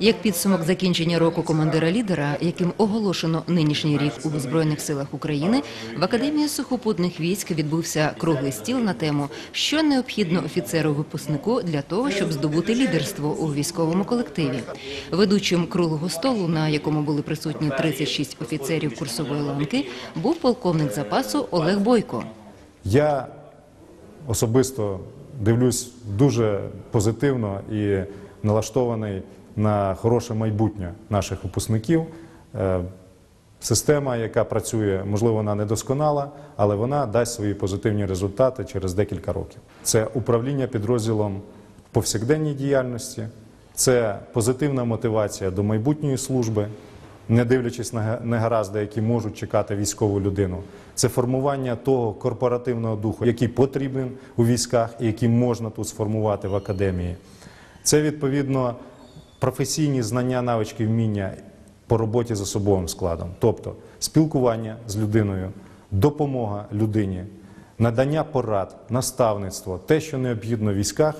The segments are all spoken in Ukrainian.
Як підсумок закінчення року командира лідера, яким оголошено нинішній рік у збройних силах України, в академії сухопутних військ відбувся круглий стіл на тему, що необхідно офіцеру-випускнику для того, щоб здобути лідерство у військовому колективі. Ведучим круглого столу, на якому були присутні 36 офіцерів курсової ланки, був полковник запасу Олег Бойко. Я особисто дивлюсь дуже позитивно і налаштований на хороше майбутнє наших випускників. Е, Система, яка працює, можливо, вона недосконала, але вона дасть свої позитивні результати через декілька років. Це управління підрозділом повсякденній діяльності, це позитивна мотивація до майбутньої служби, не дивлячись на га- негаразди, які можуть чекати військову людину. Це формування того корпоративного духу, який потрібен у військах і який можна тут сформувати в академії. Це відповідно професійні знання, навички, вміння по роботі з особовим складом, тобто спілкування з людиною, допомога людині, надання порад, наставництво, те, що необхідно в військах.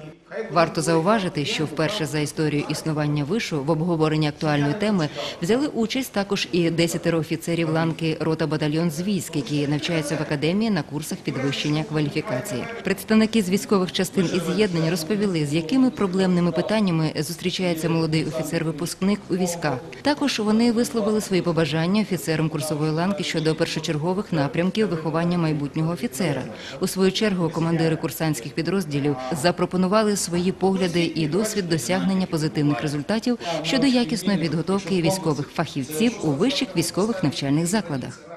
Варто зауважити, що вперше за історію існування вишу в обговоренні актуальної теми взяли участь також і десятеро офіцерів ланки рота батальйон з військ, які навчаються в академії на курсах підвищення кваліфікації. Представники з військових частин і з'єднань розповіли, з якими проблемними питаннями зустрічається молодий офіцер-випускник у військах. Також вони висловили свої побажання офіцерам курсової ланки щодо першочергових напрямків виховання майбутнього офіцера. У свою чергу командири курсантських підрозділів запропонували свої погляди і досвід досягнення позитивних результатів щодо якісної підготовки військових фахівців у вищих військових навчальних закладах.